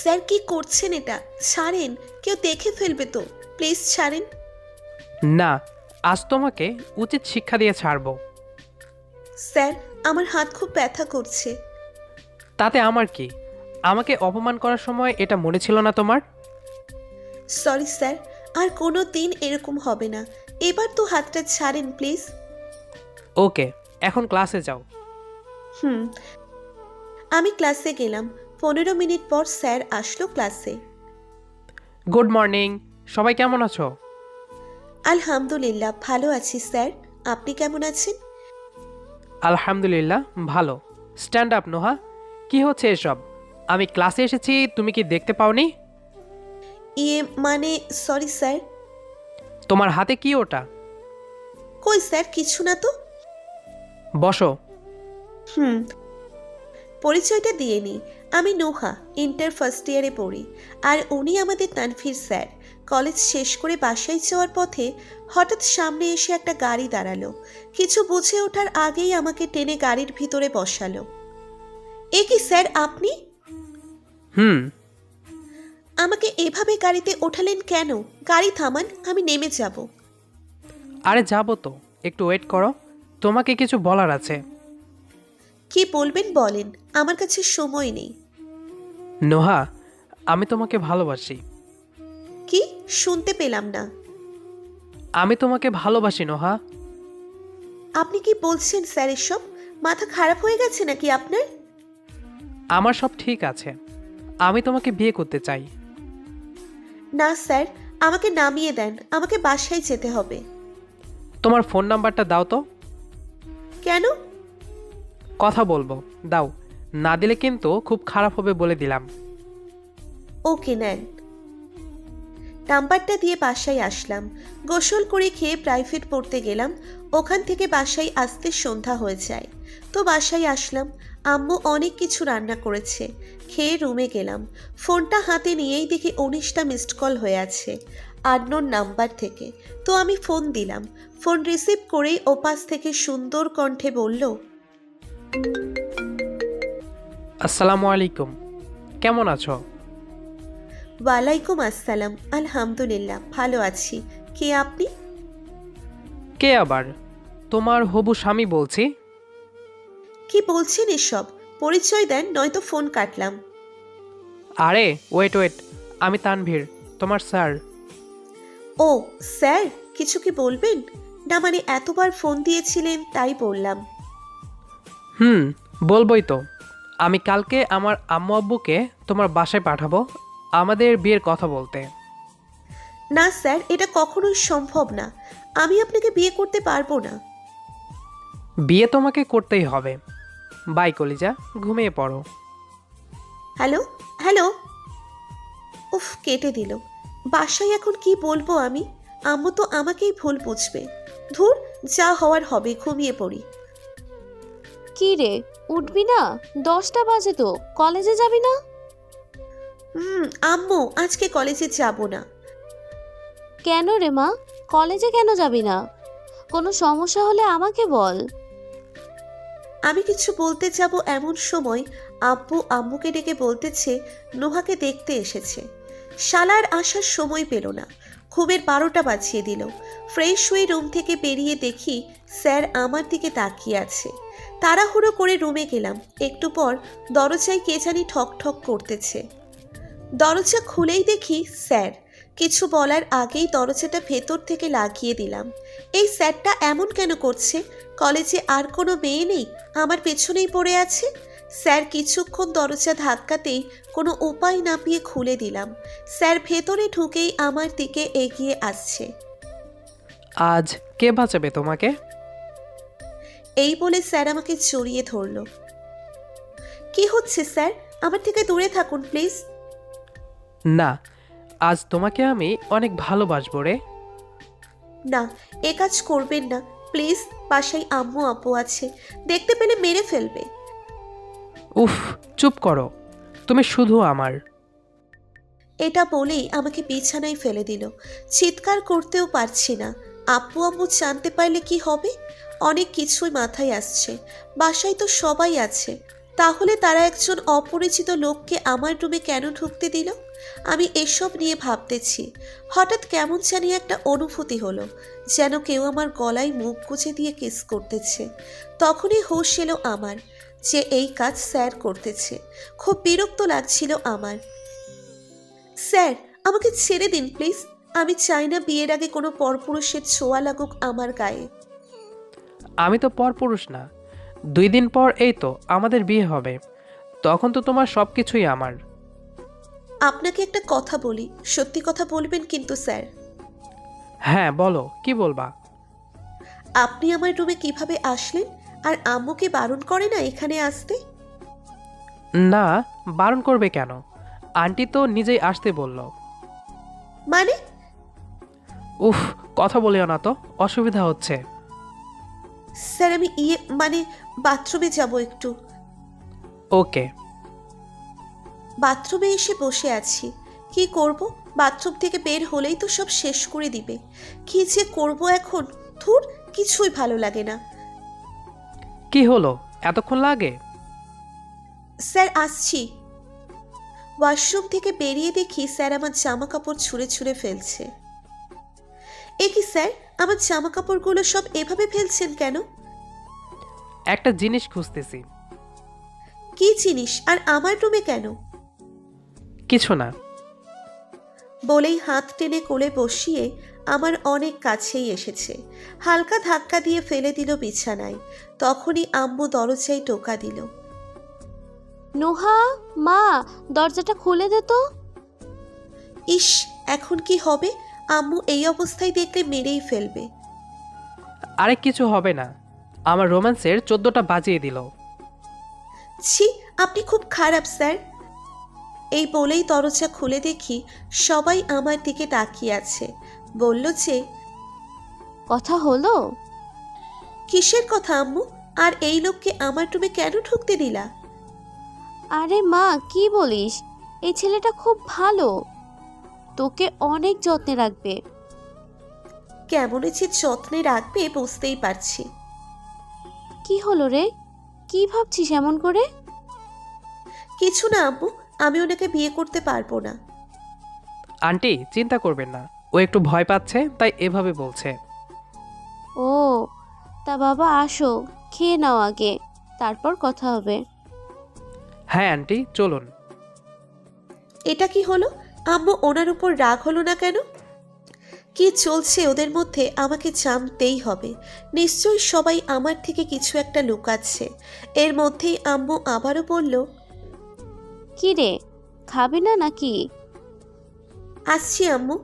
Sir কি করছেন এটা? ছাড়েন কেউ দেখে ফেলবে তো। প্লিজ ছাড়েন না আজ তোমাকে উচিত শিক্ষা দিয়ে ছাড়বো। স্যার আমার হাত খুব ব্যথা করছে। তাতে আমার কি? আমাকে অপমান করার সময় এটা মনে ছিল না তোমার? সরি স্যার আর কোনো দিন এরকম হবে না। এবার তো হাতটা ছাড়েন প্লিজ। ওকে এখন ক্লাসে যাও। হুম আমি ক্লাসে গেলাম। পনেরো মিনিট পর স্যার আসলো ক্লাসে। Good morning. সবাই কেমন আছো? আলহামদুলিল্লাহ ভালো আছি স্যার। আপনি কেমন আছেন? আলহামদুলিল্লাহ ভালো। Stand up Noha. কি হচ্ছে এসব? আমি ক্লাসে এসেছি তুমি কি দেখতে পাওনি? ইয়ে মানে সরি স্যার। তোমার হাতে কি ওটা? কই স্যার কিছু না তো? বসো। হুম। পরিচয়টা দিয়ে নিই আমি নোহা ইন্টার ফার্স্ট ইয়ারে পড়ি। আর উনি আমাদের তানফির স্যার। কলেজ শেষ করে বাসায় যাওয়ার পথে হঠাৎ সামনে এসে একটা গাড়ি দাঁড়াল। কিছু বুঝে ওঠার আগেই আমাকে টেনে গাড়ির ভিতরে বসালো। এ কি স্যার আপনি? হুম। আমাকে এভাবে গাড়িতে ওঠালেন কেন? গাড়ি থামান আমি নেমে যাব। আরে যাব তো। একটু ওয়েট করো। তোমাকে কিছু বলার আছে। কি বলবেন বলেন আমার কাছে সময় নেই। নোহা আমি তোমাকে ভালোবাসি। কি? শুনতে পেলাম না। আমি তোমাকে ভালোবাসি নোহা। আপনি কি বলছেন স্যার এসব? মাথা খারাপ হয়ে গেছে নাকি আপনার? আমার সব ঠিক আছে। আমি তোমাকে বিয়ে করতে চাই। না স্যার আমাকে নামিয়ে দেন আমাকে বাসায় যেতে হবে। তোমার ফোন নাম্বারটা দাও তো। কেন? কথা বলব। দাও, না দিলে কিন্তু খুব খারাপ হবে বলে দিলাম। ওকে, নেন। নাম্বারটা দিয়ে বাসায় আসলাম। গোসল করে খেয়ে প্রাইভেট পড়তে গেলাম। ওখান থেকে বাসায় আসতে সন্ধ্যা হয়ে যায়। তো বাসায় আসলাম। আম্মু অনেক কিছু রান্না করেছে। খেয়ে রুমে গেলাম। ফোনটা হাতে নিয়েই দেখি উনিশটা মিসড কল হয়ে আছে। আন্নোর নাম্বার থেকে। তো আমি ফোন দিলাম। ফোন রিসিভ করেই ওপাশ থেকে সুন্দর কণ্ঠে বলল আসসালামু আলাইকুম। কেমন আছো? ওয়ালাইকুম আসসালাম। আলহামদুলিল্লাহ ভালো আছি। কে আপনি? কে আবার? তোমার হবু স্বামী বলছি। কি বলছেন এসব? পরিচয় দেন নয়তো ফোন কাটলাম। আরে ওয়েট ওয়েট আমি তানভীর তোমার স্যার। ও স্যার কিছু কি বলবেন? না মানে এতবার ফোন দিয়েছিলেন তাই বললাম। হুম বলবই তো। আমি কালকে আমার আম্মু আব্বুকে তোমার বাসায় পাঠাবো আমাদের বিয়ের কথা বলতে। না স্যার এটা কখনোই সম্ভব না। আমি আপনাকে বিয়ে করতে পারব না। বিয়ে তোমাকে করতেই হবে। বাই কলিজা ঘুমিয়ে পড়ো। Hello hello. উফ কেটে দিল। বাসায় এখন কি বলব আমি? আম্মু তো আমাকেই ভুল বুঝবে। ধুর যা হওয়ার হবে ঘুমিয়ে পড়ি। কি রে? উঠবি না? দশটা বাজে তো। কলেজে যাবি না? হুম আম্মু আজকে কলেজে যাব না। কেন রে মা? কলেজে কেন যাবি না? কোনো সমস্যা হলে আমাকে বল। আমি কিছু বলতে যাব এমন সময় আব্বু আম্মুকে ডেকে বলতেছে নোহাকে দেখতে এসেছে। শালার আসার সময় পেল না। খুবের বারোটা বাজিয়ে দিল। ফ্রেশ হয়ে রুম থেকে বেরিয়ে দেখি স্যার আমার দিকে তাকিয়ে আছে। তাড়াহুড়ো করে রুমে গেলাম। একটু পর দরজায় কে জানি ঠক ঠক করতেছে। দরজা খুলেই দেখি স্যার। কিছু বলার আগেই দরজাটা ভেতর থেকে লাগিয়ে দিলাম। এই স্যারটা এমন কেন করছে? কলেজে আর কোনো মেয়ে নেই? আমার পেছনেই পড়ে আছে? স্যার কিছুক্ষণ দরজা ধাক্কাতেই কোনো উপায় না পেয়ে খুলে দিলাম। স্যার ভেতরে ঢুকেই আমার দিকে এগিয়ে আসছে। আজ কে বাঁচাবে তোমাকে? এই বলে স্যার আমাকে জড়িয়ে ধরল। কি হচ্ছে স্যার? আমার থেকে দূরে থাকুন প্লিজ। না আজ তোমাকে আমি অনেক ভালোবাসবো রে। না এ কাজ করবেন না। প্লিজ বাসায় আম্মু আব্বু আছে। দেখতে পেলে মেরে ফেলবে। উফ চুপ করো। তুমি শুধু আমার। এটা বলেই আমাকে বিছানায় ফেলে দিল। চিৎকার করতেও পারছি না। আব্বু আম্মু জানতে পারলে কি হবে? অনেক কিছুই মাথায় আসছে। বাসায় তো সবাই আছে। তাহলে তারা একজন অপরিচিত লোককে আমার রুমে কেন ঢুকতে দিল? আমি এসব নিয়ে ভাবতেছি। হঠাৎ কেমন জানি একটা অনুভূতি হলো, যেন কেউ আমার গলায় মুখ গুজে দিয়ে কিস করতেছে। তখনই হোশ এলো আমার যে এই কাজ স্যার করতেছে। খুব বিরক্ত লাগছিল আমার। স্যার, আমাকে ছেড়ে দিন, প্লিজ। আমি চাই না বিয়ের আগে কোনো পরপুরুষের ছোঁয়া লাগুক আমার গায়ে। আমি তো পরপুরুষ না। দুই দিন পর এই তো আমাদের বিয়ে হবে। তখন তো তোমার সব কিছুই আমার। আপনাকে একটা কথা বলি। সত্যি কথা বলবেন কিন্তু স্যার। হ্যাঁ বলো কি বলবা? আপনি আমার রুমে কীভাবে আসলেন? আর আম্মুকে বারণ করে না এখানে আসতে? না বারণ করবে কেন? আন্টি তো নিজেই আসতে বলল। মানে? উফ কথা বলিও না তো অসুবিধা হচ্ছে। স্যার আমি ইয়ে মানে বাথরুমে যাব একটু। ওকে। বাথরুমে এসে বসে আছি। কি করব? বাথরুম থেকে বের হলেই তো সব শেষ করে দিবে। কি যে করব এখন? ধুর কিছুই ভালো লাগে না। কি হলো? এতক্ষণ লাগে? স্যার আসছি। ওয়াশরুম থেকে বেরিয়ে দেখি স্যার আমার জামা কাপড় ছুঁড়ে ছুঁড়ে ফেলছে। এ কি স্যার? আমার জামা কাপড়গুলো সব এভাবে ফেলছেন কেন? একটা জিনিস খুঁজতেছি। কি জিনিস? আর আমার রুমে কেন? কিছু না। বলেই হাত টেনে কোলে বসিয়ে আমার অনেক কাছেই এসেছে। হালকা ধাক্কা দিয়ে ফেলে দিল বিছানায়। তখনই আম্মু দরজায় টোকা দিল। নোহা মা দরজাটা খুলে দে তো। ইস এখন কি হবে? আম্মু এই অবস্থায় দেখলে মেরেই ফেলবে। আরে কিছু হবে না। আমার রোম্যান্সের চোদ্দটা বাজিয়ে দিল। ছি আপনি খুব খারাপ স্যার। এই বলেই দরজা খুলে দেখি সবাই আমার দিকে তাকিয়ে আছে। বলল যে কথা হলো? কিসের কথা আম্মু? আর এই লোককে আমার রুমে কেন ঢুকতে দিলা? আরে মা কি বলিস? এই ছেলেটা খুব ভালো। তোকে অনেক যত্নে রাখবে। কেমন যে যত্নে রাখবে বুঝতেই পারছি। কি হলো রে? কি ভাবছিস এমন করে? কিছু না আম্মু আমি ওনাকে বিয়ে করতে পারব না। আন্টি চিন্তা করবেন না। ও একটু ভয় পাচ্ছে তাই এভাবে বলছে। ও তা বাবা আসো খেয়ে নাও আগে তারপর কথা হবে। হ্যাঁ আন্টি চলুন। এটা কি হলো? আম্মু ওনার উপর রাগ হলো না কেন? কি চলছে ওদের মধ্যে আমাকে জানতেই হবে। নিশ্চয়ই সবাই আমার থেকে কিছু একটা লুকাচ্ছে। এর মধ্যেই আম্মু আবারও বলল কি রে খাবে না নাকি? আসছি আম্মু।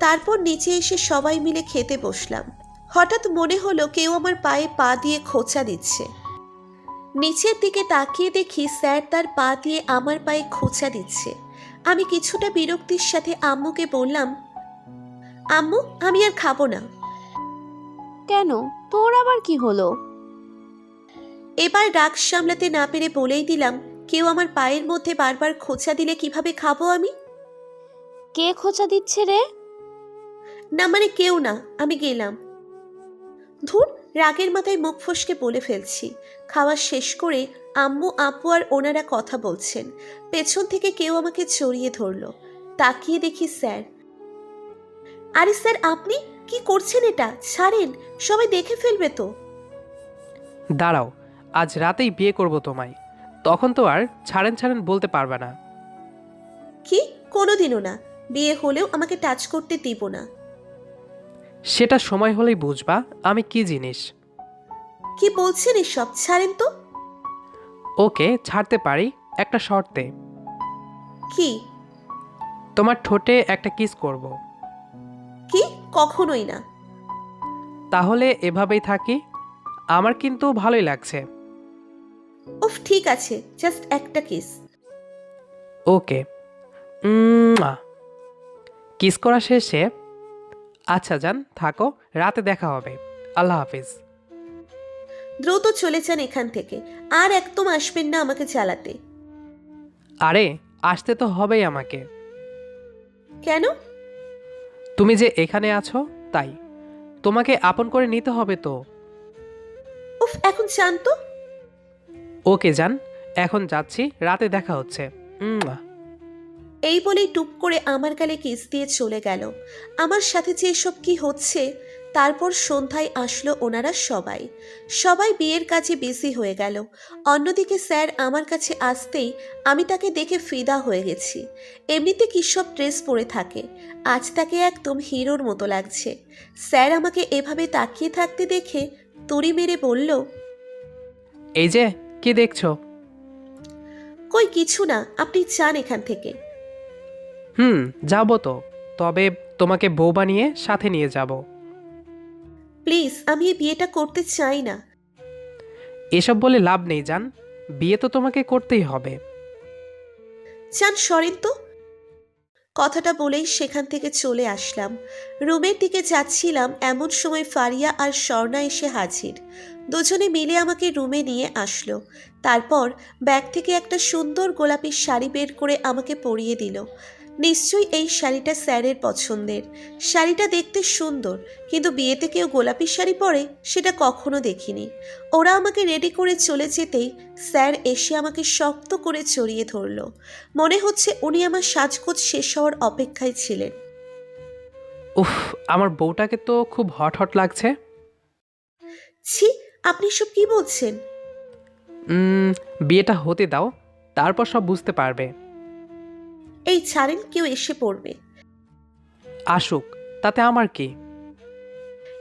তারপর নিচে এসে সবাই মিলে খেতে বসলাম। হঠাৎ মনে হলো কেউ আমার পায়ে পা দিয়ে খোঁচা দিচ্ছে। নিচের দিকে তাকিয়ে দেখি স্যার তার পা দিয়ে আমার পায়ে খোঁচা দিচ্ছে। আমি কিছুটা বিরক্তির সাথে আম্মুকে বললাম আম্মু আমি আর খাব না। কেন? তোর আবার কি হলো? এবার রাগ সামলাতে না পেরে বলেই দিলাম কেউ আমার পায়ের মধ্যে বারবার খোঁচা দিলে কীভাবে খাব আমি? কে খোঁচা দিচ্ছে রে? না মানে কেউ না আমি গেলাম। ধুর রাগের মাথায় মুখ ফসকে বলে ফেলছি। খাওয়া শেষ করে আম্মু আপু আর ওনারা কথা বলছেন। পেছন থেকে কেউ আমাকে জড়িয়ে ধরলো। তাকিয়ে দেখি স্যার। আরে স্যার আপনি? কি করছেন এটা? ছাড়েন সবাই দেখে ফেলবে তো। দাঁড়াও আজ রাতেই বিয়ে করব তোমায়। তখন তো আর ছাড়েন ছাড়েন বলতে পারবে না। কি? কোনোদিনও না। বিয়ে হলেও আমাকে টাচ করতে দিব না। সেটা সময় হলেই বুঝবা আমি কি জিনিস। কি বলছেন এসব? ছাড়েন তো। ওকে ছাড়তে পারি একটা শর্তে। কি? তোমার ঠোঁটে একটা কিস করব। কি? কখনোই না। তাহলে এভাবেই থাকি। আমার কিন্তু ভালোই লাগছে। উফ ঠিক আছে জাস্ট একটা কিস। ওকে। কিস করা শেষে আচ্ছা যান থাকো রাতে দেখা হবে। আল্লাহ হাফিজ। দ্রুত চলে যান এখান থেকে। আর একদম আসবেন না আমাকে চালাতে। আরে আসতে তো হবেই আমাকে। কেন? তুমি যে এখানে আছো তাই। তোমাকে আপন করে নিতে হবে তো। উফ এখন চান তো। ওকে যান এখন যাচ্ছি রাতে দেখা হচ্ছে। উম, এই বলেই টুপ করে আমার গালে কিস দিয়ে চলে গেল। আমার সাথে যে এসব কি হচ্ছে তারপর সন্ধ্যায় আসলো ওনারা সবাই। সবাই বিয়ের কাজে বিজি হয়ে গেল। অন্যদিকে স্যার আমার কাছে আসতেই আমি তাকে দেখে ফিদা হয়ে গেছি। এমনিতে কী সব ড্রেস পরে থাকে? আজ তাকে একদম হিরোর মতো লাগছে। স্যার আমাকে এভাবে তাকিয়ে থাকতে দেখে তুড়ি মেরে বলল এই যে কি দেখছ? কই কিছু না আপনি চান এখান থেকে। হুম যাব তো। তবে তোমাকে বউ বানিয়ে সাথে নিয়ে যাব। প্লিজ আমি এই বিয়েটা করতে চাই না। এসব বলে লাভ নেই জান। বিয়ে তো তোমাকে করতেই হবে। চান সরেন তো। কথাটা বলেই সেখান থেকে চলে আসলাম। রুমের দিকে যাচ্ছিলাম এমন সময় ফারিয়া আর স্বর্ণা এসে হাজির। দুজনে মিলে আমাকে রুমে নিয়ে আসলো। তারপর ব্যাগ থেকে একটা সুন্দর গোলাপি শাড়ি বের করে আমাকে পরিয়ে দিল। নিশ্চয়ই এই শাড়িটা স্যারের পছন্দের। শাড়িটা দেখতে সুন্দর কিন্তু বিয়েতে কেউ গোলাপি শাড়ি পরে সেটা কখনো দেখিনি। ওরা আমাকে রেডি করে চলে যেতেই স্যার এসে আমাকে শক্ত করে চড়িয়ে ধরল। মনে হচ্ছে উনি আমার সাজগোজ শেষ হওয়ার অপেক্ষায় ছিলেন। উফ আমার বউটাকে তো খুব হট হট লাগছে। ছি আপনি সব কি বলছেন? বিয়েটা হতে দাও তারপর সব বুঝতে পারবে। এই ছাড়েন কেউ এসে পড়বে। আসুক তাতে আমার কি?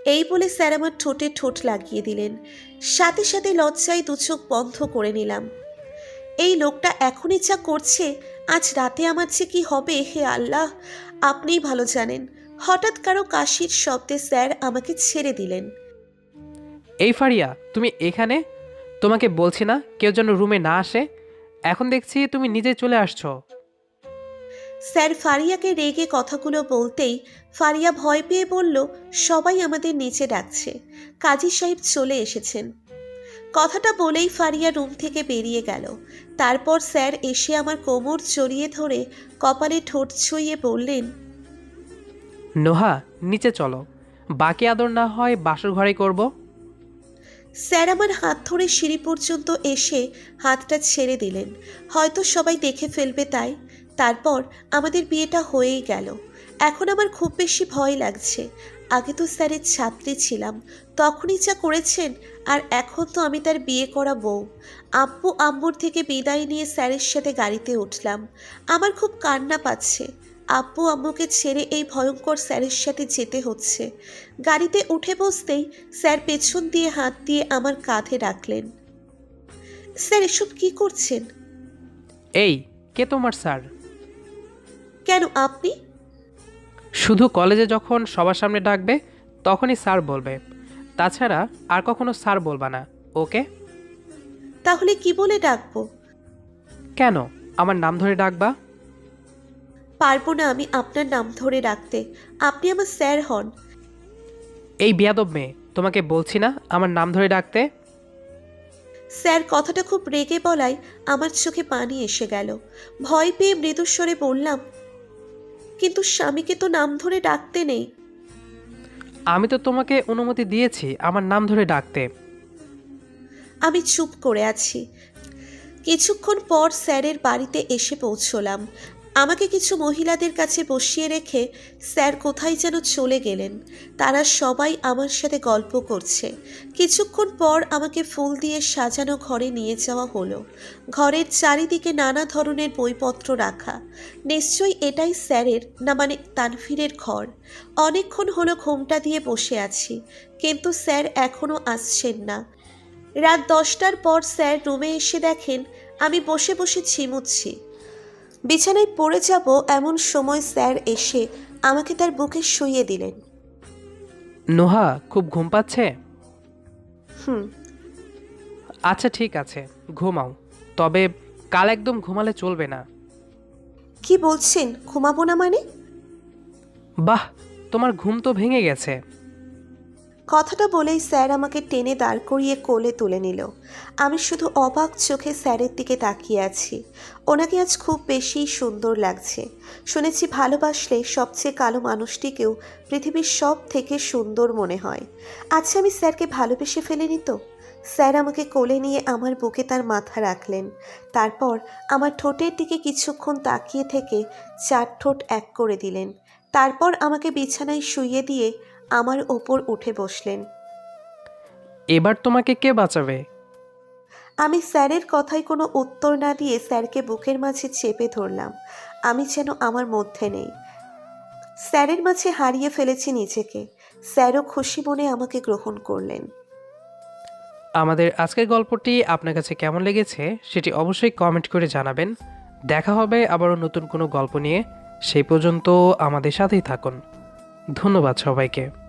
এই বলে স্যার আমার ঠোঁটে ঠোঁট লাগিয়ে দিলেন। সাথে সাথে লজ্জায় দু চোখ বন্ধ করে নিলাম। এই লোকটা এখনই যা করছে আজ রাতে আমার যে কি হবে হে আল্লাহ আপনিই ভালো জানেন। হঠাৎ কারও কাশির শব্দে স্যার আমাকে ছেড়ে দিলেন। এই ফারিয়া তুমি এখানে? তোমাকে বলছি না কেউ যেন রুমে না আসে? এখন দেখছি তুমি নিজে চলে আসছো। স্যার ফারিয়াকে রেগে কথাগুলো বলতেই ফারিয়া ভয় পেয়ে বলল সবাই আমাদের নিচে ডাকছে। কাজী সাহেব চলে এসেছেন। কথাটা বলেই ফারিয়া রুম থেকে বেরিয়ে গেল। তারপর স্যার এসে আমার কোমর জড়িয়ে ধরে কপালে ঠোঁট ছুঁয়ে বললেন নোহা নিচে চলো। বাকি আদর না হয় বাসর ঘরে করব? স্যার আমার হাত ধরে সিঁড়ি পর্যন্ত এসে হাতটা ছেড়ে দিলেন। হয়তো সবাই দেখে ফেলবে তাই। তারপর আমাদের বিয়েটা হয়েই গেল। এখন আমার খুব বেশি ভয় লাগছে। আগে তো স্যারের ছাত্রী ছিলাম, তখনই যা করেছেন, আর এখন তো আমি তার বিয়ে করা বউ। আব্বু আম্মুর থেকে বিদায় নিয়ে স্যারের সাথে গাড়িতে উঠলাম। আমার খুব কান্না পাচ্ছে। আব্বু আম্মুকে ছেড়ে এই ভয়ঙ্কর স্যারের সাথে যেতে হচ্ছে। গাড়িতে উঠে বসতেই স্যার পেছন দিয়ে হাত দিয়ে আমার কাঁধে রাখলেন। স্যার, এসব কি করছেন? এই, কে তোমার স্যার? কেন আপনি? শুধু কলেজে যখন সবার সামনে ডাকবে তখনই স্যার বলবে। তাছাড়া আর কখনো স্যার বলবা না ওকে? তাহলে কি বলে ডাকবো? কেন? আমার নাম ধরে ডাকবা? পারব না আমি আপনার নাম ধরে ডাকতে। আপনি আমার স্যার হন। এই বিয়াদব মেয়ে তোমাকে বলছি না আমার নাম ধরে ডাকতে? স্যার কথাটা খুব রেগে বলায় আমার চোখে পানি এসে গেল। ভয় পেয়ে মৃদুস্বরে বললাম কিন্তু স্বামীকে তো নাম ধরে ডাকতে নেই। আমি তো তোমাকে অনুমতি দিয়েছি আমার নাম ধরে ডাকতে। আমি চুপ করে আছি। কিছুক্ষণ পর স্যারের বাড়িতে এসে পৌঁছলাম। আমাকে কিছু মহিলাদের কাছে বসিয়ে রেখে স্যার কোথায় যেন চলে গেলেন। তারা সবাই আমার সাথে গল্প করছে। কিছুক্ষণ পর আমাকে ফুল দিয়ে সাজানো ঘরে নিয়ে যাওয়া হলো। ঘরের চারিদিকে নানা ধরনের বইপত্র রাখা। নিশ্চয়ই এটাই স্যারের, না মানে তানফিরের ঘর। অনেকক্ষণ হলো ঘোমটা দিয়ে বসে আছি, কিন্তু স্যার এখনও আসছেন না। রাত দশটার পর স্যার রুমে এসে দেখেন, আমি বসে বসে ঝিমুচ্ছি। বিছানায় পড়ে যাব এমন সময় স্যার এসে আমাকে তার বুকে শুইয়ে দিলেন। নোহা খুব ঘুম পাচ্ছে? হুম। আচ্ছা ঠিক আছে ঘুমাও। তবে কাল একদম ঘুমালে চলবে না। কি বলছেন? ঘুমাবো না মানে? বাহ তোমার ঘুম তো ভেঙে গেছে। কথাটা বলেই স্যার আমাকে টেনে দাঁড় করিয়ে কোলে তুলে নিল। আমি শুধু অবাক চোখে স্যারের দিকে তাকিয়ে আছি। ওনাকে আজ খুব বেশি সুন্দর লাগছে। শুনেছি ভালোবাসলে সবচেয়ে কালো মানুষটিকেও পৃথিবীর সব থেকে সুন্দর মনে হয়। আচ্ছা আমি স্যারকে ভালোবেসে ফেলিনি তো? স্যার আমাকে কোলে নিয়ে আমার বুকে তার মাথা রাখলেন। তারপর আমার ঠোঁটের দিকে কিছুক্ষণ তাকিয়ে থেকে চার ঠোঁট এক করে দিলেন। তারপর আমাকে বিছানায় শুইয়ে দিয়ে আমার ওপর উঠে বসলেন। এবার তোমাকে কে বাঁচাবে? আমি স্যারের কথায় কোনো উত্তর না দিয়ে স্যারকে বুকের মাঝে চেপে ধরলাম। আমি যেন আমার মধ্যে নেই। স্যারের মাঝে হারিয়ে ফেলেছি নিজেকে। স্যারও খুশি মনে আমাকে গ্রহণ করলেন। আমাদের আজকের গল্পটি আপনার কাছে কেমন লেগেছে সেটি অবশ্যই কমেন্ট করে জানাবেন। দেখা হবে আবারও নতুন কোনো গল্প নিয়ে। সেই পর্যন্ত আমাদের সাথেই থাকুন। ধন্যবাদ সবাইকে।